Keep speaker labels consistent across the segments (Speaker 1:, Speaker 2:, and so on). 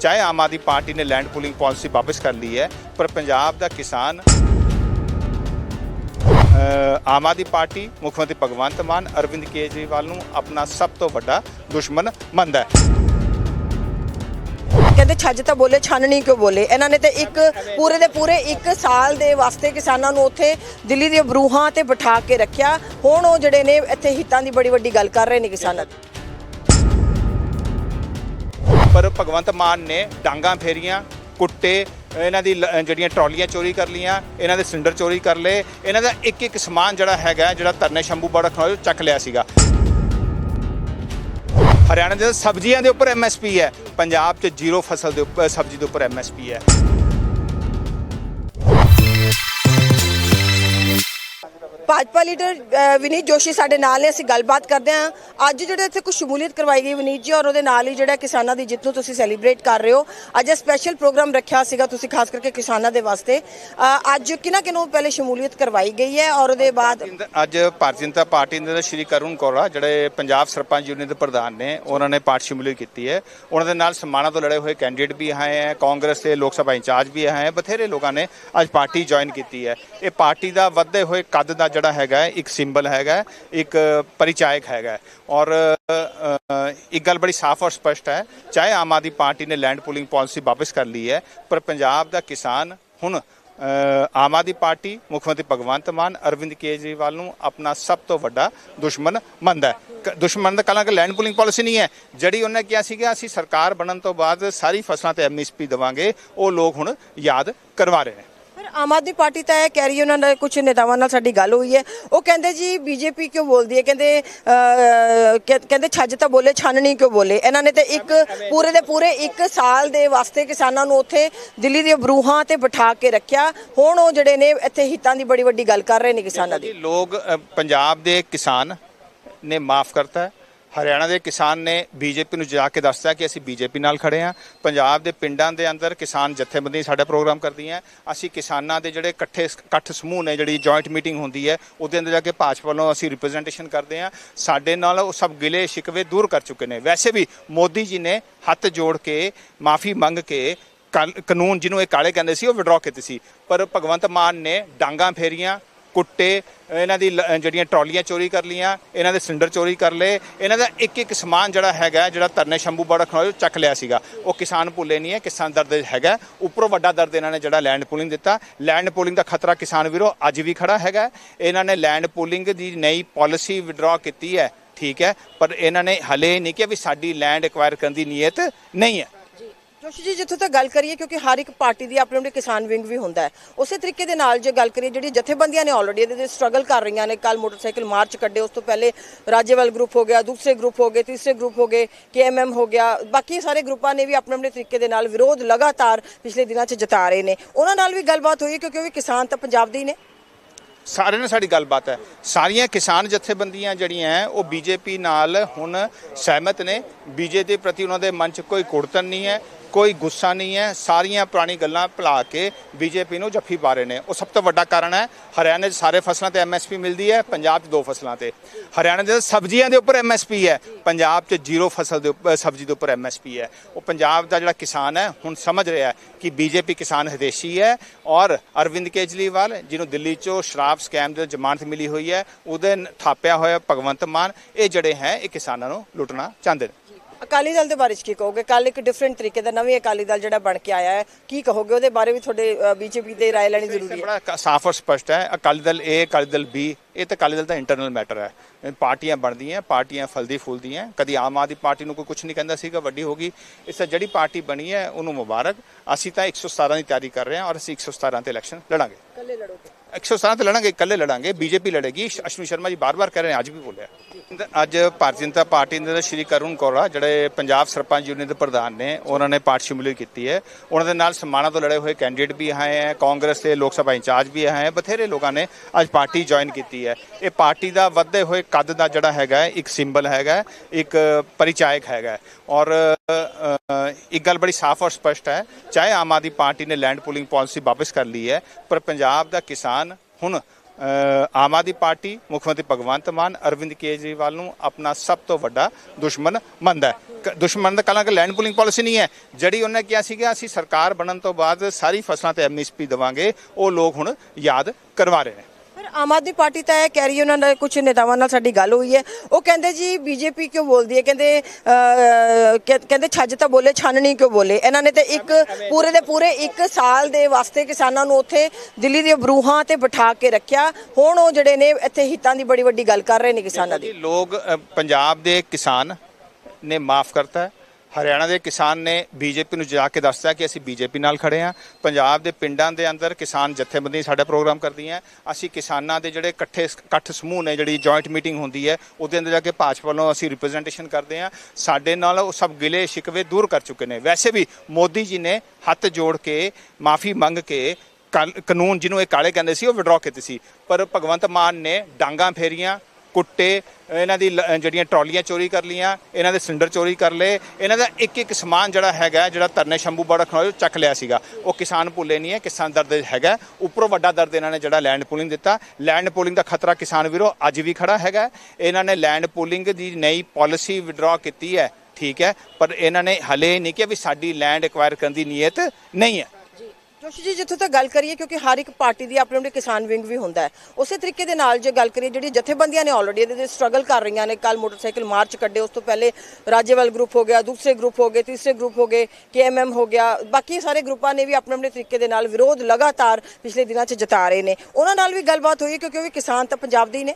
Speaker 1: ਚਾਹੇ ਆਮ ਆਦਮੀ ਪਾਰਟੀ ਨੇ land pooling policy ਵਾਪਸ ਕਰ ਲਈ ਹੈ ਪਰ ਪੰਜਾਬ ਦਾ ਕਿਸਾਨ ਆਮ ਆਦਮੀ ਪਾਰਟੀ ਮੁੱਖ ਮੰਤਰੀ ਭਗਵੰਤ ਮਾਨ ਅਰਵਿੰਦ ਕੇਜਰੀਵਾਲ ਨੂੰ ਆਪਣਾ ਸਭ ਤੋਂ ਵੱਡਾ ਦੁਸ਼ਮਣ ਮੰਨਦਾ ਹੈ।
Speaker 2: ਕਹਿੰਦੇ ਛੱਜ ਤਾਂ ਬੋਲੇ ਛਾਨਣੀ ਕਿਉਂ ਬੋਲੇ? ਇਹਨਾਂ ਨੇ ਤੇ ਇੱਕ ਪੂਰੇ ਦੇ ਪੂਰੇ 1 ਸਾਲ ਦੇ ਵਾਸਤੇ ਕਿਸਾਨਾਂ ਨੂੰ ਉੱਥੇ ਦਿੱਲੀ ਦੀਆਂ ਬਰੂਹਾਂ ਤੇ ਬਿਠਾ ਕੇ ਰੱਖਿਆ। ਹੁਣ ਉਹ ਜਿਹੜੇ ਨੇ ਇੱਥੇ ਹਿੱਤਾਂ ਦੀ ਬੜੀ ਵੱਡੀ ਗੱਲ ਕਰ ਰਹੇ ਨੇ ਕਿਸਾਨਾਂ। ਦੀ
Speaker 1: ਪਰ ਭਗਵੰਤ ਮਾਨ ਨੇ ਡਾਂਗਾ ਫੇਰੀਆਂ, ਕੁੱਟੇ, ਇਹਨਾਂ ਦੀ ਲ- ਜਿਹੜੀਆਂ ਟਰਾਲੀਆਂ ਚੋਰੀ ਕਰ ਲੀਆਂ ਇਹਨਾਂ ਦੇ ਸਿਲੰਡਰ ਚੋਰੀ ਕਰ ਲਏ, ਇਹਨਾਂ ਦਾ ਇੱਕ ਇੱਕ ਸਮਾਨ ਜਿਹੜਾ ਹੈਗਾ, ਜਿਹੜਾ ਧਰਨੇ ਸ਼ੰਭੂ ਬੜਾ ਖਨੌਰੀ ਚੱਕ ਲਿਆ ਸੀਗਾ। ਹਰਿਆਣਾ ਦੇ ਸਬਜ਼ੀਆਂ ਦੇ ਉੱਪਰ ਐਮਐਸਪੀ ਹੈ, ਪੰਜਾਬ 'ਚ ਜ਼ੀਰੋ ਫਸਲ ਦੇ ਉੱਪਰ ਸਬਜ਼ੀ ਦੇ ਉੱਪਰ ਐਮਐਸਪੀ ਹੈ।
Speaker 2: ਭਾਜਪਾ ਲੀਡਰ ਵਿਨੀਤ ਜੋਸ਼ੀ ਸਾਡੇ ਨਾਲ ਨੇ, ਅਸੀਂ ਗੱਲਬਾਤ ਕਰਦੇ ਹਾਂ। ਅੱਜ ਜਿਹੜੇ ਇੱਥੇ ਕੁਝ ਸ਼ਮੂਲੀਅਤ ਕਰਵਾਈ ਗਈ ਵਿਨੀਤ ਜੀ, ਔਰ ਉਹਦੇ ਨਾਲ ਹੀ ਜਿਹੜਾ ਕਿਸਾਨਾਂ ਦੀ ਜਿੱਤ ਨੂੰ ਤੁਸੀਂ ਸੈਲੀਬ੍ਰੇਟ ਕਰ ਰਹੇ ਹੋ। ਅੱਜ ਇਹ ਸਪੈਸ਼ਲ ਪ੍ਰੋਗਰਾਮ ਰੱਖਿਆ ਸੀਗਾ ਤੁਸੀਂ, ਖਾਸ ਕਰਕੇ ਕਿਸਾਨਾਂ ਦੇ ਵਾਸਤੇ। ਅੱਜ ਕਿਹਨਾਂ ਕਿਹਨੂੰ ਪਹਿਲੇ ਸ਼ਮੂਲੀਅਤ ਕਰਵਾਈ ਗਈ ਹੈ, ਔਰ ਉਹਦੇ ਬਾਅਦ
Speaker 1: ਅੱਜ ਭਾਰਤੀ ਜਨਤਾ ਪਾਰਟੀ ਦੇ ਸ਼੍ਰੀ ਕਰੁਣ ਕੋਰਾ ਜਿਹੜੇ ਪੰਜਾਬ ਸਰਪੰਚ ਯੂਨੀਅਨ ਦੇ ਪ੍ਰਧਾਨ ਨੇ, ਉਹਨਾਂ ਨੇ ਪਾਰਟ ਸ਼ਮੂਲੀਅਤ ਕੀਤੀ ਹੈ। ਉਹਨਾਂ ਦੇ ਨਾਲ ਸਮਾਣਾ ਤੋਂ ਲੜੇ ਹੋਏ ਕੈਂਡੀਡੇਟ ਵੀ ਆਏ ਹੈ, ਕਾਂਗਰਸ ਦੇ ਲੋਕ ਸਭਾ ਇੰਚਾਰਜ ਵੀ ਆਏ ਹੈ, ਬਥੇਰੇ ਲੋਕਾਂ ਨੇ ਅੱਜ ਪਾਰਟੀ ਜੁਆਇਨ ਕੀਤੀ ਹੈ। ਇਹ ਪਾਰਟੀ ਦਾ ਵੱਧਦੇ ਹੋਏ ਕੱਦ ਦਾ ਜਿਹੜਾ ਹੈਗਾ ਇੱਕ ਸਿੰਬਲ ਹੈਗਾ ਇੱਕ ਪਰਿਚਾਇਕ ਹੈਗਾ ਔਰ ਇੱਕ ਗੱਲ ਬੜੀ ਸਾਫ਼ ਔਰ ਸਪਸ਼ਟ ਹੈ, ਚਾਹੇ ਆਮ ਆਦਮੀ ਪਾਰਟੀ ਨੇ ਲੈਂਡ ਪੂਲਿੰਗ ਪਾਲਿਸੀ ਵਾਪਸ ਕਰ ਲਈ ਹੈ, ਪਰ ਪੰਜਾਬ ਦਾ ਕਿਸਾਨ ਹੁਣ ਆਮ ਆਦਮੀ ਪਾਰਟੀ, ਮੁੱਖ ਮੰਤਰੀ ਭਗਵੰਤ ਮਾਨ, ਅਰਵਿੰਦ ਕੇਜਰੀਵਾਲ ਨੂੰ ਆਪਣਾ ਸਭ ਤੋਂ ਵੱਡਾ ਦੁਸ਼ਮਣ ਮੰਨਦਾ ਹੈ। ਕ- ਦੁਸ਼ਮਣ ਦਾ ਕਲਾਂ ਕਿ ਲੈਂਡ ਪੂਲਿੰਗ ਪਾਲਿਸੀ ਨਹੀਂ ਹੈ, ਜਿਹੜੀ ਉਹਨੇ ਕਿਹਾ ਸੀਗਾ, ਅਸੀਂ ਸਰਕਾਰ ਬਣਨ ਤੋਂ ਬਾਅਦ ਸਾਰੀ ਫਸਲਾਂ ਤੇ ਐਮਐਸਪੀ ਦੇਵਾਂਗੇ, ਉਹ ਲੋਕ ਹੁਣ ਯਾਦ ਕਰਵਾ ਰਹੇ ਨੇ।
Speaker 2: ਆਮ ਆਦਮੀ ਪਾਰਟੀ ਤਾਂ ਇਹ ਕਹਿ ਰਹੀ ਹੈ ਉਹਨਾਂ ਨਾਲ ਕੁਝ ਨੇਤਾਵਾਂ ਨਾਲ ਸਾਡੀ ਗੱਲ ਹੋਈ ਹੈ। ਉਹ ਕਹਿੰਦੇ ਜੀ ਬੀਜੇਪੀ ਕਿਉਂ ਬੋਲਦੀ ਹੈ? ਕਹਿੰਦੇ ਅਹ, ਕਹਿ- ਕਹਿੰਦੇ ਛੱਜ ਤਾਂ ਬੋਲੇ ਛਾਨਣੀ ਕਿਉਂ ਬੋਲੇ? ਇਹਨਾਂ ਨੇ ਤੇ ਇੱਕ ਪੂਰੇ ਦੇ ਪੂਰੇ 1 ਸਾਲ ਦੇ ਵਾਸਤੇ ਕਿਸਾਨਾਂ ਨੂੰ ਉੱਥੇ ਦਿੱਲੀ ਦੀਆਂ ਬਰੂਹਾਂ ਤੇ ਬਿਠਾ ਕੇ ਰੱਖਿਆ। ਹੁਣ ਉਹ ਜਿਹੜੇ ਨੇ ਇੱਥੇ ਹਿੱਤਾਂ ਦੀ ਬੜੀ ਵੱਡੀ ਗੱਲ ਕਰ ਰਹੇ ਨੇ ਕਿਸਾਨਾਂ ਦੀ।
Speaker 1: ਲੋਕ ਪੰਜਾਬ ਦੇ ਕਿਸਾਨ ਨੇ ਮਾਫ ਕਰਤਾ ਹਰਿਆਣਾ ਦੇ ਕਿਸਾਨ ਨੇ ਬੀਜੇਪੀ ਨੂੰ ਜਾ ਕੇ ਦੱਸਤਾ ਕਿ ਅਸੀਂ ਬੀਜੇਪੀ ਨਾਲ ਖੜੇ ਹਾਂ। ਪੰਜਾਬ ਦੇ ਪਿੰਡਾਂ ਦੇ ਅੰਦਰ ਕਿਸਾਨ ਜਥੇਬੰਦੀ ਸਾਡਾ ਪ੍ਰੋਗਰਾਮ ਕਰਦੀਆਂ ਅਸੀਂ ਕਿਸਾਨਾਂ ਦੇ ਜਿਹੜੇ ਇਕੱਠੇ ਇਕੱਠ ਸਮੂਹ ਨੇ, ਜਿਹੜੀ ਜੁਆਇੰਟ ਮੀਟਿੰਗ ਹੁੰਦੀ ਹੈ, ਉਹਦੇ ਅੰਦਰ ਜਾ ਕੇ ਭਾਜਪਾ ਵੱਲੋਂ ਅਸੀਂ ਰਿਪਰੈਜ਼ੈਂਟੇਸ਼ਨ ਕਰਦੇ ਹਾਂ। ਸਾਡੇ ਨਾਲ ਉਹ ਸਭ ਗਿਲੇ ਸ਼ਿਕਵੇ ਦੂਰ ਕਰ ਚੁੱਕੇ ਨੇ। ਵੈਸੇ ਵੀ ਮੋਦੀ ਜੀ ਨੇ ਹੱਥ ਜੋੜ ਕੇ ਮਾਫੀ ਮੰਗ ਕੇ ਕੱਲ- ਕਾਨੂੰਨ ਜਿਹਨੂੰ ਇਹ ਕਾਲੇ ਕਹਿੰਦੇ ਸੀ, ਉਹ ਵਿਡਰਾਅ ਕੀਤੇ ਸੀ। ਪਰ ਭਗਵੰਤ ਮਾਨ ਨੇ ਡਾਂਗਾ ਫੇਰੀਆਂ ਕੁੱਟੇ, ਇਹਨਾਂ ਦੀ ਲ- ਜਿਹੜੀਆਂ ਟਰਾਲੀਆਂ ਚੋਰੀ ਕਰ ਲੀਆਂ ਇਹਨਾਂ ਦੇ ਸਿਲੰਡਰ ਚੋਰੀ ਕਰ ਲਏ, ਇਹਨਾਂ ਦਾ ਇੱਕ ਇੱਕ ਸਮਾਨ ਜਿਹੜਾ ਹੈਗਾ, ਜਿਹੜਾ ਧਰਨੇ ਸ਼ੰਭੂ ਬੜਾ ਖਨੌਰੀ ਚੱਕ ਲਿਆ ਸੀਗਾ। ਉਹ ਕਿਸਾਨ ਭੁੱਲੇ ਨਹੀਂ ਹੈ, ਕਿਸਾਨ ਦਰਦ ਹੈਗਾ। ਉੱਪਰੋਂ ਵੱਡਾ ਦਰਦ ਇਹਨਾਂ ਨੇ ਜਿਹੜਾ ਲੈਂਡ ਪੂਲਿੰਗ ਦਿੱਤਾ। ਲੈਂਡ ਪੂਲਿੰਗ ਦਾ ਖਤਰਾ ਕਿਸਾਨ ਵੀਰੋ ਅੱਜ ਵੀ ਖੜਾ ਹੈਗਾ। ਇਹਨਾਂ ਨੇ ਲੈਂਡ ਪੂਲਿੰਗ ਦੀ ਨਈ ਪਾਲਿਸੀ ਵਿਡਰਾਅ ਕੀਤੀ ਹੈ, ਠੀਕ ਹੈ, ਪਰ ਇਹਨਾਂ ਨੇ ਹਲੇ ਨਹੀਂ ਕਿਹਾ ਵੀ ਸਾਡੀ ਲੈਂਡ ਐਕਵਾਇਰ ਕਰਨ ਦੀ ਨੀਅਤ ਨਹੀਂ ਹੈ।
Speaker 2: ਜੋਸ਼ੀ ਜੀ ਜਿੱਥੋਂ ਤੱਕ ਗੱਲ ਕਰੀਏ ਕਿਉਂਕਿ ਹਰ ਇੱਕ ਪਾਰਟੀ ਦੀ ਆਪਣੇ ਆਪਣੇ ਕਿਸਾਨ ਵਿੰਗ ਵੀ ਹੁੰਦਾ ਹੈ। ਉਸੇ ਤਰੀਕੇ ਦੇ ਨਾਲ ਜੇ ਗੱਲ ਕਰੀਏ ਜਿਹੜੀ ਜਥੇਬੰਦੀਆਂ ਨੇ ਆਲਰੇਡੀ ਇਹਦੇ ਤੇ ਸਟਰਗਲ ਕਰ ਰਹੀਆਂ ਨੇ ਕੱਲ ਮੋਟਰਸਾਈਕਲ ਮਾਰਚ ਕੱਢੇ ਉਸ ਤੋਂ ਪਹਿਲੇ ਰਾਜੇਵਾਲ ਗਰੁੱਪ ਹੋ ਗਿਆ ਦੂਸਰੇ ਗਰੁੱਪ ਹੋ ਗਏ ਤੀਸਰੇ ਗਰੁੱਪ ਹੋ ਗਏ ਕੇਐਮਐਮ ਹੋ ਗਿਆ ਬਾਕੀ ਸਾਰੇ ਗਰੁੱਪਾਂ ਨੇ ਵੀ ਆਪਣੇ ਆਪਣੇ ਤਰੀਕੇ ਦੇ ਨਾਲ ਵਿਰੋਧ ਲਗਾਤਾਰ ਪਿਛਲੇ ਦਿਨਾਂ 'ਚ ਜਤਾ ਰਹੇ ਨੇ। ਉਹਨਾਂ ਨਾਲ ਵੀ ਗੱਲਬਾਤ ਹੋਈ ਹੈ ਕਿਉਂਕਿ ਉਹ ਵੀ ਕਿਸਾਨ ਤਾਂ ਪੰਜਾਬ ਦੇ ਹੀ ਨੇ।
Speaker 1: ਸਾਰੇ ਨਾਲ ਸਾਡੀ ਗੱਲਬਾਤ ਹੈ। ਸਾਰੀਆਂ ਕਿਸਾਨ ਜਥੇਬੰਦੀਆਂ ਜਿਹੜੀਆਂ ਹੈ, ਉਹ ਬੀਜੇਪੀ ਨਾਲ ਹੁਣ ਸਹਿਮਤ ਨੇ। ਬੀਜੇਪੀ ਪ੍ਰਤੀ ਉਹਨਾਂ ਦੇ ਮਨ 'ਚ ਕੋਈ ਕੁੜਤਨ ਨਹੀਂ ਹੈ। ਕੋਈ ਗੁੱਸਾ ਨਹੀਂ ਹੈ। ਸਾਰੀਆਂ ਪੁਰਾਣੀ ਗੱਲਾਂ ਭੁਲਾ ਕੇ ਬੀਜੇਪੀ ਨੂੰ ਜੱਫੀ ਪਾ ਰਹੇ ਨੇ। ਉਹ ਸਭ ਤੋਂ ਵੱਡਾ ਕਾਰਨ ਹੈ, ਹਰਿਆਣਾ 'ਚ ਸਾਰੇ ਫਸਲਾਂ ਤੇ ਐਮਐਸਪੀ ਮਿਲਦੀ ਹੈ, ਪੰਜਾਬ 'ਚ ਦੋ ਫਸਲਾਂ ਤੇ। ਹਰਿਆਣਾ ਦੇ ਸਬਜ਼ੀਆਂ ਦੇ ਉੱਪਰ ਐਮਐਸਪੀ ਹੈ, ਪੰਜਾਬ 'ਚ ਜ਼ੀਰੋ ਫਸਲ ਦੇ ਉੱਪਰ, ਸਬਜ਼ੀ ਦੇ ਉੱਪਰ ਐਮਐਸਪੀ ਹੈ। ਉਹ ਪੰਜਾਬ ਦਾ ਜਿਹੜਾ ਕਿਸਾਨ ਹੈ, ਹੁਣ ਸਮਝ ਰਿਹਾ ਹੈ ਕਿ ਬੀਜੇਪੀ ਕਿਸਾਨ ਹਿਦੇਸ਼ੀ ਹੈ ਔਰ ਅਰਵਿੰਦ ਕੇਜਰੀਵਾਲ, ਜਿਹਨੂੰ ਦਿੱਲੀ 'ਚੋਂ ਸ਼ਰਾਬ ਸਕੈਮ ਦੇ ਜ਼ਮਾਨਤ ਮਿਲੀ ਹੋਈ ਹੈ, ਉਹਦੇ ਥਾਪਿਆ ਹੋਇਆ ਭਗਵੰਤ ਮਾਨ, ਇਹ ਜਿਹੜੇ ਹੈ, ਇਹ ਕਿਸਾਨਾਂ ਨੂੰ ਲੁੱਟਣਾ ਚਾਹੁੰਦੇ ਨੇ।
Speaker 2: ਅਕਾਲੀ ਦਲ ਦੇ ਬਾਰੇ 'ਚ ਕੀ ਕਹੋਗੇ? ਕੱਲ ਇੱਕ ਡਿਫਰੈਂਟ ਤਰੀਕੇ ਦਾ ਨਵੇਂ ਅਕਾਲੀ ਦਲ ਜਿਹੜਾ ਬਣ ਕੇ ਆਇਆ ਹੈ ਕੀ ਕਹੋਗੇ? ਉਹਦੇ ਬਾਰੇ ਵੀ ਤੁਹਾਡੇ ਬੀਜੇਪੀ ਦੇ ਰਾਏ ਲੈਣੀ ਜ਼ਰੂਰੀ ਹੈ।
Speaker 1: ਬੜਾ ਸਾਫ਼ ਔਰ ਸਪਸ਼ਟ ਹੈ ਅਕਾਲੀ ਦਲ ਏ ਅਕਾਲੀ ਦਲ ਬੀ ਇਹ ਤਾਂ ਅਕਾਲੀ ਦਲ ਦਾ ਇੰਟਰਨਲ ਮੈਟਰ ਹੈ। ਪਾਰਟੀਆਂ ਬਣਦੀਆਂ ਪਾਰਟੀਆਂ ਫਲਦੀ ਫੁੱਲਦੀਆਂ ਕਦੀ ਆਮ ਆਦਮੀ ਪਾਰਟੀ ਨੂੰ ਕੋਈ ਕੁਝ ਨਹੀਂ ਕਹਿੰਦਾ ਸੀਗਾ ਵੱਡੀ ਹੋ ਗਈ। ਇਸ ਤਰ੍ਹਾਂ ਜਿਹੜੀ ਪਾਰਟੀ ਬਣੀ ਹੈ ਉਹਨੂੰ ਮੁਬਾਰਕ। ਅਸੀਂ ਤਾਂ 117 ਦੀ ਤਿਆਰੀ ਕਰ ਰਹੇ ਹਾਂ ਔਰ ਅਸੀਂ 117 ਤੇ ਇਲੈਕਸ਼ਨ ਲੜਾਂਗੇ।
Speaker 2: ਇਕੱਲੇ ਲੜੋਗੇ?
Speaker 1: 117 ਤੇ ਲੜਾਂਗੇ, ਇਕੱਲੇ ਲੜਾਂਗੇ, ਬੀਜੇਪੀ ਲੜੇਗੀ ਅਸ਼ਵਨੀ ਸ਼ਰਮਾ ਜੀ ਬਾਰ-ਬਾਰ ਕਹਿ ਰਹੇ ਨੇ, ਅੱਜ ਵੀ ਬੋਲਿਆ। ਅੱਜ ਭਾਰਤੀ ਜਨਤਾ ਪਾਰਟੀ ਦੇ ਸ਼੍ਰੀ ਕਰੁਣ ਕੋਰਾ ਜਿਹੜੇ ਪੰਜਾਬ ਸਰਪੰਚ ਯੂਨੀਅਨ ਦੇ ਪ੍ਰਧਾਨ ਨੇ, ਉਹਨਾਂ ਨੇ ਪਾਰਟ ਸ਼ਮੂਲੀਅਤ ਕੀਤੀ ਹੈ। ਉਹਨਾਂ ਦੇ ਨਾਲ ਸਮਾਣਾ ਤੋਂ ਲੜੇ ਹੋਏ ਕੈਂਡੀਡੇਟ ਵੀ ਆਏ ਹੈ, ਕਾਂਗਰਸ ਦੇ ਲੋਕ ਸਭਾ ਇੰਚਾਰਜ ਵੀ ਆਏ ਹੈ, ਬਥੇਰੇ ਲੋਕਾਂ ਨੇ ਅੱਜ ਪਾਰਟੀ ਜੁਆਇਨ ਕੀਤੀ ਹੈ। ਇਹ ਪਾਰਟੀ ਦਾ ਵੱਧਦੇ ਹੋਏ ਕੱਦ ਦਾ ਜਿਹੜਾ ਹੈਗਾ ਇੱਕ ਸਿੰਬਲ ਹੈਗਾ ਇੱਕ ਪਰਿਚਾਇਕ ਹੈਗਾ ਔਰ ਇੱਕ ਗੱਲ ਬੜੀ ਸਾਫ਼ ਔਰ ਸਪਸ਼ਟ ਹੈ, ਚਾਹੇ ਆਮ ਆਦਮੀ ਪਾਰਟੀ ਨੇ ਲੈਂਡ ਪੂਲਿੰਗ ਪਾਲਿਸੀ ਵਾਪਸ ਕਰ ਲਈ ਹੈ, ਪਰ ਪੰਜਾਬ ਦਾ ਕਿਸਾਨ ਹੁਣ ਆਮ ਆਦਮੀ ਪਾਰਟੀ, ਮੁੱਖ ਮੰਤਰੀ ਭਗਵੰਤ ਮਾਨ, ਅਰਵਿੰਦ ਕੇਜਰੀਵਾਲ ਨੂੰ ਆਪਣਾ ਸਭ ਤੋਂ ਵੱਡਾ ਦੁਸ਼ਮਣ ਮੰਨਦਾ ਹੈ। ਕ- ਦੁਸ਼ਮਣ ਦਾ ਕਲਾਂ ਕਿ ਲੈਂਡ ਪੂਲਿੰਗ ਪਾਲਿਸੀ ਨਹੀਂ ਹੈ। ਜਿਹੜੀ ਉਹਨੇ ਕਿਹਾ ਸੀਗਾ, ਅਸੀਂ ਸਰਕਾਰ ਬਣਨ ਤੋਂ ਬਾਅਦ ਸਾਰੀ ਫਸਲਾਂ ਤੇ ਐਮਐਸਪੀ ਦੇਵਾਂਗੇ, ਉਹ ਲੋਕ ਹੁਣ ਯਾਦ ਕਰਵਾ ਰਹੇ ਨੇ।
Speaker 2: ਆਮ ਆਦਮੀ ਪਾਰਟੀ ਤਾਂ ਇਹ ਕਹਿ ਰਹੀ ਹੈ ਉਹਨਾਂ ਨਾਲ ਕੁਝ ਨੇਤਾਵਾਂ ਨਾਲ ਸਾਡੀ ਗੱਲ ਹੋਈ ਹੈ। ਉਹ ਕਹਿੰਦੇ ਜੀ ਬੀਜੇਪੀ ਕਿਉਂ ਬੋਲਦੀ ਹੈ? ਕਹਿੰਦੇ ਅਹ, ਕਹਿ- ਕਹਿੰਦੇ ਛੱਜ ਤਾਂ ਬੋਲੇ ਛਾਨਣੀ ਕਿਉਂ ਬੋਲੇ? ਇਹਨਾਂ ਨੇ ਤੇ ਇੱਕ ਪੂਰੇ ਦੇ ਪੂਰੇ ਇੱਕ ਸਾਲ ਦੇ ਵਾਸਤੇ ਕਿਸਾਨਾਂ ਨੂੰ ਉੱਥੇ ਦਿੱਲੀ ਦੀਆਂ ਬਰੂਹਾਂ ਤੇ ਬਿਠਾ ਕੇ ਰੱਖਿਆ। ਹੁਣ ਉਹ ਜਿਹੜੇ ਨੇ ਇੱਥੇ ਹਿੱਤਾਂ ਦੀ ਬੜੀ ਵੱਡੀ ਗੱਲ ਕਰ ਰਹੇ ਨੇ ਕਿਸਾਨਾਂ ਦੀ।
Speaker 1: ਜੀ ਲੋਕ ਅ, ਪੰਜਾਬ ਦੇ ਕਿਸਾਨ ਨੇ ਮਾਫ ਕਰਤਾ ਹੈ। ਹਰਿਆਣਾ ਦੇ ਕਿਸਾਨ ਨੇ ਬੀਜੇਪੀ ਨੂੰ ਜਾ ਕੇ ਦੱਸਤਾ ਕਿ ਅਸੀਂ ਬੀਜੇਪੀ ਨਾਲ ਖੜੇ ਹਾਂ। ਪੰਜਾਬ ਦੇ ਪਿੰਡਾਂ ਦੇ ਅੰਦਰ ਕਿਸਾਨ ਜਥੇਬੰਦੀ ਸਾਡਾ ਪ੍ਰੋਗਰਾਮ ਕਰਦੀਆਂ ਅਸੀਂ ਕਿਸਾਨਾਂ ਦੇ ਜਿਹੜੇ ਇਕੱਠੇ ਇਕੱਠ ਸਮੂਹ ਨੇ, ਜਿਹੜੀ ਜੁਆਇੰਟ ਮੀਟਿੰਗ ਹੁੰਦੀ ਹੈ, ਉਹਦੇ ਅੰਦਰ ਜਾ ਕੇ ਭਾਜਪਾ ਵੱਲੋਂ ਅਸੀਂ ਰਿਪਰੈਜ਼ੈਂਟੇਸ਼ਨ ਕਰਦੇ ਹਾਂ। ਸਾਡੇ ਨਾਲ ਉਹ ਸਭ ਗਿਲੇ ਸ਼ਿਕਵੇ ਦੂਰ ਕਰ ਚੁੱਕੇ ਨੇ। ਵੈਸੇ ਵੀ ਮੋਦੀ ਜੀ ਨੇ ਹੱਥ ਜੋੜ ਕੇ ਮਾਫੀ ਮੰਗ ਕੇ ਕੱਲ- ਕਾਨੂੰਨ ਜਿਹਨੂੰ ਇਹ ਕਾਲੇ ਕਹਿੰਦੇ ਸੀ, ਉਹ ਵਿਡਰਾਅ ਕੀਤੇ ਸੀ। ਪਰ ਭਗਵੰਤ ਮਾਨ ਨੇ ਡਾਂਗਾ ਫੇਰੀਆਂ ਕੁੱਟੇ, ਇਹਨਾਂ ਦੀ ਲ- ਜਿਹੜੀਆਂ ਟਰਾਲੀਆਂ ਚੋਰੀ ਕਰ ਲੀਆਂ ਇਹਨਾਂ ਦੇ ਸਿਲੰਡਰ ਚੋਰੀ ਕਰ ਲਏ, ਇਹਨਾਂ ਦਾ ਇੱਕ ਇੱਕ ਸਮਾਨ ਜਿਹੜਾ ਹੈਗਾ, ਜਿਹੜਾ ਧਰਨੇ ਸ਼ੰਭੂ ਬੜਾ ਖਨੌਰੀ ਚੱਕ ਲਿਆ ਸੀਗਾ। ਉਹ ਕਿਸਾਨ ਭੁੱਲੇ ਨਹੀਂ ਹੈ, ਕਿਸਾਨ ਦਰਦ ਹੈਗਾ। ਉੱਪਰੋਂ ਵੱਡਾ ਦਰਦ ਇਹਨਾਂ ਨੇ ਜਿਹੜਾ ਲੈਂਡ ਪੂਲਿੰਗ ਦਿੱਤਾ। ਲੈਂਡ ਪੂਲਿੰਗ ਦਾ ਖਤਰਾ ਕਿਸਾਨ ਵੀਰੋ ਅੱਜ ਵੀ ਖੜਾ ਹੈਗਾ। ਇਹਨਾਂ ਨੇ ਲੈਂਡ ਪੂਲਿੰਗ ਦੀ ਨਈ ਪਾਲਿਸੀ ਵਿਡਰਾਅ ਕੀਤੀ ਹੈ, ਠੀਕ ਹੈ, ਪਰ ਇਹਨਾਂ ਨੇ ਹਲੇ ਨਹੀਂ ਕਿਹਾ ਵੀ ਸਾਡੀ ਲੈਂਡ ਐਕਵਾਇਰ ਕਰਨ ਦੀ ਨੀਅਤ ਨਹੀਂ ਹੈ।
Speaker 2: ਜੋਸ਼ੀ ਜੀ ਜਿੱਥੋਂ ਤੱਕ ਗੱਲ ਕਰੀਏ ਕਿਉਂਕਿ ਹਰ ਇੱਕ ਪਾਰਟੀ ਦੀ ਆਪਣੇ ਆਪਣੇ ਕਿਸਾਨ ਵਿੰਗ ਵੀ ਹੁੰਦਾ ਹੈ। ਉਸੇ ਤਰੀਕੇ ਦੇ ਨਾਲ ਜੇ ਗੱਲ ਕਰੀਏ ਜਿਹੜੀ ਜਥੇਬੰਦੀਆਂ ਨੇ ਆਲਰੇਡੀ ਇਹਦੇ ਤੇ ਸਟਰਗਲ ਕਰ ਰਹੀਆਂ ਨੇ ਕੱਲ ਮੋਟਰਸਾਈਕਲ ਮਾਰਚ ਕੱਢੇ ਉਸ ਤੋਂ ਪਹਿਲੇ ਰਾਜੇਵਾਲ ਗਰੁੱਪ ਹੋ ਗਿਆ ਦੂਸਰੇ ਗਰੁੱਪ ਹੋ ਗਏ ਤੀਸਰੇ ਗਰੁੱਪ ਹੋ ਗਏ ਕੇਐਮਐਮ ਹੋ ਗਿਆ ਬਾਕੀ ਸਾਰੇ ਗਰੁੱਪਾਂ ਨੇ ਵੀ ਆਪਣੇ ਆਪਣੇ ਤਰੀਕੇ ਦੇ ਨਾਲ ਵਿਰੋਧ ਲਗਾਤਾਰ ਪਿਛਲੇ ਦਿਨਾਂ 'ਚ ਜਤਾ ਰਹੇ ਨੇ। ਉਹਨਾਂ ਨਾਲ ਵੀ ਗੱਲਬਾਤ ਹੋਈ ਹੈ ਕਿਉਂਕਿ ਉਹ ਵੀ ਕਿਸਾਨ ਤਾਂ ਪੰਜਾਬ ਦੇ ਹੀ ਨੇ।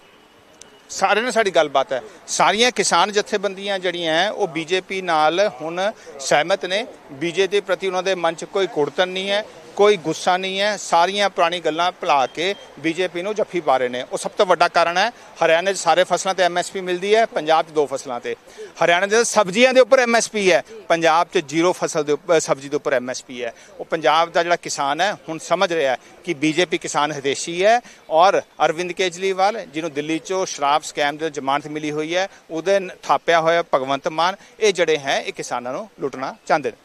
Speaker 1: ਸਾਰੇ ਨਾਲ ਸਾਡੀ ਗੱਲਬਾਤ ਹੈ। ਸਾਰੀਆਂ ਕਿਸਾਨ ਜਥੇਬੰਦੀਆਂ ਜਿਹੜੀਆਂ ਹੈ, ਉਹ ਬੀਜੇਪੀ ਨਾਲ ਹੁਣ ਸਹਿਮਤ ਨੇ। ਬੀਜੇਪੀ ਪ੍ਰਤੀ ਉਹਨਾਂ ਦੇ ਮਨ 'ਚ ਕੋਈ ਕੁੜਤਨ ਨਹੀਂ ਹੈ। ਕੋਈ ਗੁੱਸਾ ਨਹੀਂ ਹੈ। ਸਾਰੀਆਂ ਪੁਰਾਣੀ ਗੱਲਾਂ ਭੁਲਾ ਕੇ ਬੀਜੇਪੀ ਨੂੰ ਜੱਫੀ ਪਾ ਰਹੇ ਨੇ। ਉਹ ਸਭ ਤੋਂ ਵੱਡਾ ਕਾਰਨ ਹੈ, ਹਰਿਆਣੇ 'ਚ ਸਾਰੇ ਫਸਲਾਂ ਤੇ ਐਮਐਸਪੀ ਮਿਲਦੀ ਹੈ, ਪੰਜਾਬ 'ਚ ਦੋ ਫਸਲਾਂ ਤੇ। ਹਰਿਆਣੇ ਦੇ ਸਬਜ਼ੀਆਂ ਦੇ ਉੱਪਰ ਐਮਐਸਪੀ ਹੈ, ਪੰਜਾਬ 'ਚ ਜ਼ੀਰੋ ਫਸਲ ਦੇ ਉੱਪਰ, ਸਬਜ਼ੀ ਦੇ ਉੱਪਰ ਐਮਐਸਪੀ ਹੈ। ਉਹ ਪੰਜਾਬ ਦਾ ਜਿਹੜਾ ਕਿਸਾਨ ਹੈ, ਹੁਣ ਸਮਝ ਰਿਹਾ ਹੈ ਕਿ ਬੀਜੇਪੀ ਕਿਸਾਨ ਹਿਦੇਸ਼ੀ ਹੈ ਔਰ ਅਰਵਿੰਦ ਕੇਜਰੀਵਾਲ, ਜਿਹਨੂੰ ਦਿੱਲੀ 'ਚੋਂ ਸ਼ਰਾਬ ਸਕੈਮ ਦੇ ਜ਼ਮਾਨਤ ਮਿਲੀ ਹੋਈ ਹੈ, ਉਹਦੇ ਥਾਪਿਆ ਹੋਇਆ ਭਗਵੰਤ ਮਾਨ, ਇਹ ਜਿਹੜੇ ਹੈ, ਇਹ ਕਿਸਾਨਾਂ ਨੂੰ ਲੁੱਟਣਾ ਚਾਹੁੰਦੇ ਨੇ।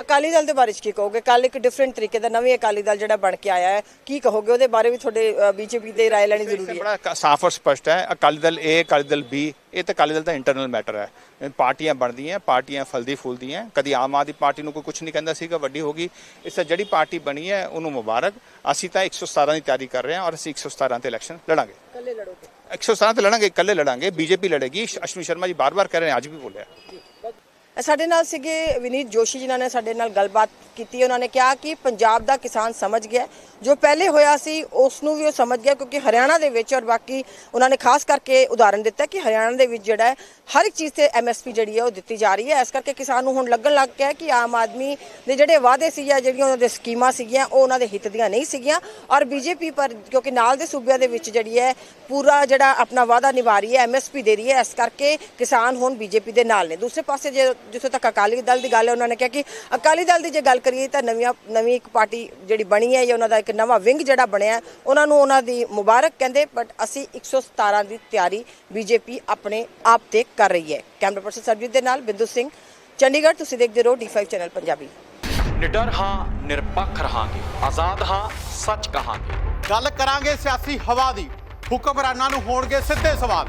Speaker 2: ਅਕਾਲੀ ਦਲ ਦੇ ਬਾਰੇ 'ਚ ਕੀ ਕਹੋਗੇ? ਕੱਲ ਇੱਕ ਡਿਫਰੈਂਟ ਤਰੀਕੇ ਦਾ ਨਵੇਂ ਅਕਾਲੀ ਦਲ ਜਿਹੜਾ ਬਣ ਕੇ ਆਇਆ ਹੈ ਕੀ ਕਹੋਗੇ? ਉਹਦੇ ਬਾਰੇ ਵੀ ਤੁਹਾਡੇ ਬੀਜੇਪੀ ਦੇ ਰਾਏ ਲੈਣੀ ਜ਼ਰੂਰੀ ਹੈ।
Speaker 1: ਬੜਾ ਸਾਫ਼ ਔਰ ਸਪਸ਼ਟ ਹੈ ਅਕਾਲੀ ਦਲ ਏ ਅਕਾਲੀ ਦਲ ਬੀ ਇਹ ਤਾਂ ਅਕਾਲੀ ਦਲ ਦਾ ਇੰਟਰਨਲ ਮੈਟਰ ਹੈ। ਪਾਰਟੀਆਂ ਬਣਦੀਆਂ ਪਾਰਟੀਆਂ ਫਲਦੀ ਫੁੱਲਦੀਆਂ ਕਦੀ ਆਮ ਆਦਮੀ ਪਾਰਟੀ ਨੂੰ ਕੋਈ ਕੁਝ ਨਹੀਂ ਕਹਿੰਦਾ ਸੀਗਾ ਵੱਡੀ ਹੋ ਗਈ। ਇਸ ਤਰ੍ਹਾਂ ਜਿਹੜੀ ਪਾਰਟੀ ਬਣੀ ਹੈ ਉਹਨੂੰ ਮੁਬਾਰਕ। ਅਸੀਂ ਤਾਂ 117 ਦੀ ਤਿਆਰੀ ਕਰ ਰਹੇ ਹਾਂ ਔਰ ਅਸੀਂ 117 ਤੇ ਇਲੈਕਸ਼ਨ ਲੜਾਂਗੇ।
Speaker 2: ਇਕੱਲੇ ਲੜੋਗੇ?
Speaker 1: 117 ਤੇ ਲੜਾਂਗੇ ਇਕੱਲੇ ਲੜਾਂਗੇ। ਬੀਜੇਪੀ ਲੜੇਗੀ ਅਸ਼ਵਨੀ ਸ਼ਰਮਾ ਜੀ ਬਾਰ-ਬਾਰ ਕਹਿ ਰਹੇ ਨੇ ਅੱਜ ਵੀ ਬੋਲਿਆ।
Speaker 2: ਸਾਡੇ ਨਾਲ ਸੀਗੇ ਵਿਨੀਤ ਜੋਸ਼ੀ ਜਿਨ੍ਹਾਂ ਨੇ ਸਾਡੇ ਨਾਲ ਗੱਲਬਾਤ ਕੀਤੀ, ਉਹਨਾਂ ਨੇ ਕਿਹਾ ਕਿ ਪੰਜਾਬ ਦਾ ਕਿਸਾਨ ਸਮਝ ਗਿਆ ਜੋ ਪਹਿਲੇ ਹੋਇਆ ਸੀ, ਉਸ ਨੂੰ ਵੀ ਉਹ ਸਮਝ ਗਿਆ ਕਿਉਂਕਿ ਹਰਿਆਣਾ ਦੇ ਵਿੱਚ ਔਰ ਬਾਕੀ ਉਹਨਾਂ ਨੇ ਖਾਸ ਕਰਕੇ ਉਦਾਹਰਨ ਦਿੱਤਾ ਕਿ ਹਰਿਆਣਾ ਦੇ ਵਿੱਚ ਜਿਹੜਾ ਹੈ, ਹਰ ਇੱਕ ਚੀਜ਼ ਤੇ ਐਮਐਸਪੀ ਜਿਹੜੀ ਹੈ ਉਹ ਦਿੱਤੀ ਜਾ ਰਹੀ ਹੈ। ਇਸ ਕਰਕੇ ਕਿਸਾਨ ਨੂੰ ਹੁਣ ਲੱਗਣ ਲੱਗ ਗਿਆ ਕਿ ਆਮ ਆਦਮੀ ਦੇ ਜਿਹੜੇ ਵਾਅਦੇ ਸੀ ਜਾਂ ਜਿਹੜੀਆਂ ਉਹਨਾਂ ਦੇ ਸਕੀਮਾਂ ਸੀਗੀਆਂ, ਉਹ ਉਹਨਾਂ ਦੇ ਹਿੱਤ ਦੀਆਂ ਨਹੀਂ ਸੀਗੀਆਂ। ਔਰ ਬੀਜੇਪੀ ਪਰ ਕਿਉਂਕਿ ਨਾਲ ਦੇ ਸੂਬਿਆਂ ਦੇ ਵਿੱਚ ਜਿਹੜੀ ਹੈ, ਪੂਰਾ ਜਿਹੜਾ ਆਪਣਾ ਵਾਅਦਾ ਨਿਭਾ ਰਹੀ ਹੈ ਐਮਐਸਪੀ ਦੇ ਰਹੀ ਹੈ, ਇਸ ਕਰਕੇ ਕਿਸਾਨ ਹੁਣ ਬੀਜੇਪੀ ਦੇ ਨਾਲ ਨੇ। ਦੂਸਰੇ ਪਾਸੇ ਜੇ ਜਿੱਥੋਂ ਤੱਕ ਅਕਾਲੀ ਦਲ ਦੀ ਗੱਲ ਹੈ ਉਹਨਾਂ ਨੇ ਕਿਹਾ ਕਿ ਅਕਾਲੀ ਦਲ ਦੀ ਜੇ ਗੱਲ ਕਰੀਏ ਤਾਂ ਨਵੀਆਂ ਨਵੀਂ ਇੱਕ ਪਾਰਟੀ ਜਿਹੜੀ ਬਣੀ ਹੈ ਜਾਂ ਉਹਨਾਂ ਦਾ ਇੱਕ ਨਵਾਂ ਵਿੰਗ ਜਿਹੜਾ ਬਣਿਆ ਹੈ, ਉਹਨਾਂ ਨੂੰ ਉਹਨਾਂ ਦੀ ਮੁਬਾਰਕ ਕਹਿੰਦੇ ਬਟ ਅਸੀਂ 117 ਦੀ ਤਿਆਰੀ ਬੀਜੇਪੀ ਆਪਣੇ ਆਪ ਤੇ ਕਰ ਰਹੀ ਹੈ। ਕੈਮਰਾ ਪਰਸਨ ਸਰਜੀਤ ਦੇ ਨਾਲ ਬਿੰਦੂ ਸਿੰਘ ਚੰਡੀਗੜ੍ਹ ਤੁਸੀਂ ਦੇਖਦੇ ਰਹੋ D5 ਚੈਨਲ ਪੰਜਾਬੀ।
Speaker 3: ਨਿਡਰ ਹਾਂ ਨਿਰਪੱਖ ਰਹਾਂਗੇ ਆਜ਼ਾਦ ਹਾਂ ਸੱਚ ਕਹਾਂਗੇ।
Speaker 4: ਗੱਲ ਕਰਾਂਗੇ ਸਿਆਸੀ ਹਵਾ ਦੀ ਹੁਕਮਰਾਨਾਂ ਨੂੰ ਹੋਣਗੇ ਸਿੱਧੇ ਸਵਾਲ।